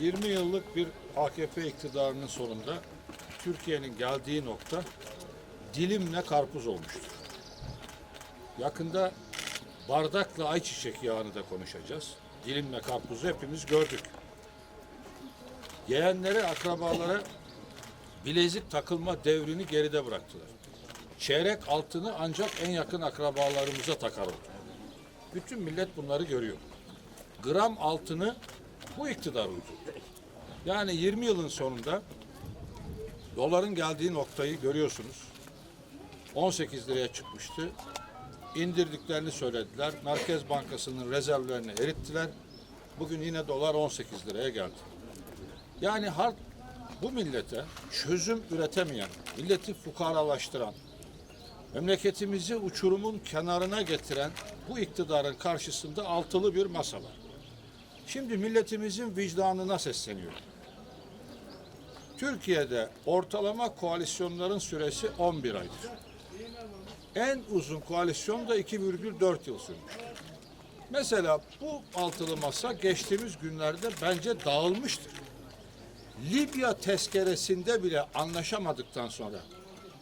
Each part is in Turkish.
20 yıllık bir AKP iktidarının sonunda Türkiye'nin geldiği nokta dilimle karpuz olmuştur. Yakında bardakla ayçiçek yağını da konuşacağız. Dilimle karpuzu hepimiz gördük. Yeğenlere, akrabalara bilezik takılma devrini geride bıraktılar. Çeyrek altını ancak en yakın akrabalarımıza takar oldu. Bütün millet bunları görüyor. Gram altını bu iktidar uydurdu. Yani 20 yılın sonunda doların geldiği noktayı görüyorsunuz. 18 liraya çıkmıştı. İndirdiklerini söylediler. Merkez Bankası'nın rezervlerini erittiler. Bugün yine dolar 18 liraya geldi. Yani halk bu millete çözüm üretemeyen, milleti fukaralaştıran, memleketimizi uçurumun kenarına getiren bu iktidarın karşısında altılı bir masa var. Şimdi milletimizin vicdanına sesleniyor. Türkiye'de ortalama koalisyonların süresi 11 aydır. En uzun koalisyon da 2,4 yıl sürmüş. Mesela bu altılı masa geçtiğimiz günlerde bence dağılmıştır. Libya tezkeresinde bile anlaşamadıktan sonra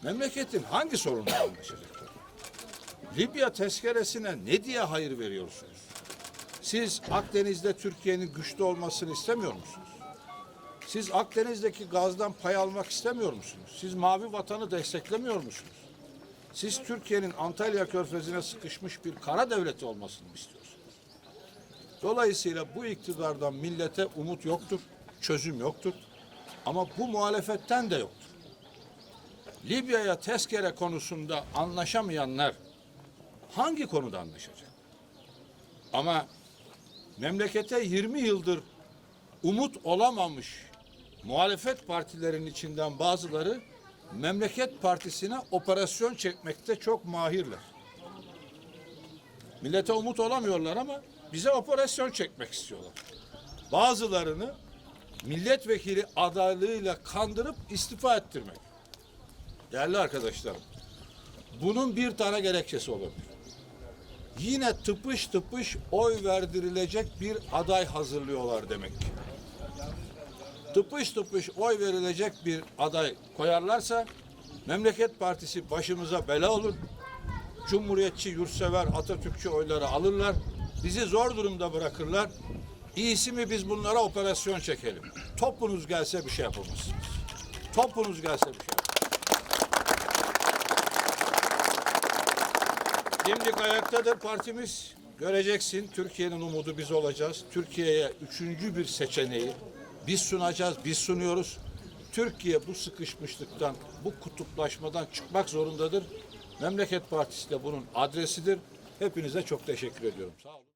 memleketin hangi sorunla anlaşacaklar? Libya tezkeresine ne diye hayır veriyorsunuz? Siz Akdeniz'de Türkiye'nin güçlü olmasını istemiyor musunuz? Siz Akdeniz'deki gazdan pay almak istemiyor musunuz? Siz mavi vatanı desteklemiyor musunuz? Siz Türkiye'nin Antalya Körfezi'ne sıkışmış bir kara devleti olmasını mı istiyorsunuz? Dolayısıyla bu iktidardan millete umut yoktur, çözüm yoktur. Ama bu muhalefetten de yoktur. Libya'ya tezkere konusunda anlaşamayanlar hangi konuda anlaşacak? Ama memlekete 20 yıldır umut olamamış muhalefet partilerinin içinden bazıları memleket partisine operasyon çekmekte çok mahirler. Millete umut olamıyorlar ama bize operasyon çekmek istiyorlar. Bazılarını milletvekili adaylığıyla kandırıp istifa ettirmek. Değerli arkadaşlarım, bunun bir tane gerekçesi olabilir. Yine tıpış tıpış oy verdirilecek bir aday hazırlıyorlar demek ki. Tıpış tıpış oy verilecek bir aday koyarlarsa Memleket Partisi başımıza bela olur. Cumhuriyetçi, yurtsever, Atatürkçü oyları alırlar. Bizi zor durumda bırakırlar. İyisi mi biz bunlara operasyon çekelim. Topunuz gelse bir şey yapamazsınız. Topunuz gelse bir şey yapamazsınız. Dimdik ayaktadır partimiz. Göreceksin Türkiye'nin umudu biz olacağız. Türkiye'ye üçüncü bir seçeneği biz sunacağız, biz sunuyoruz. Türkiye bu sıkışmışlıktan, bu kutuplaşmadan çıkmak zorundadır. Memleket Partisi de bunun adresidir. Hepinize çok teşekkür ediyorum. Sağ olun.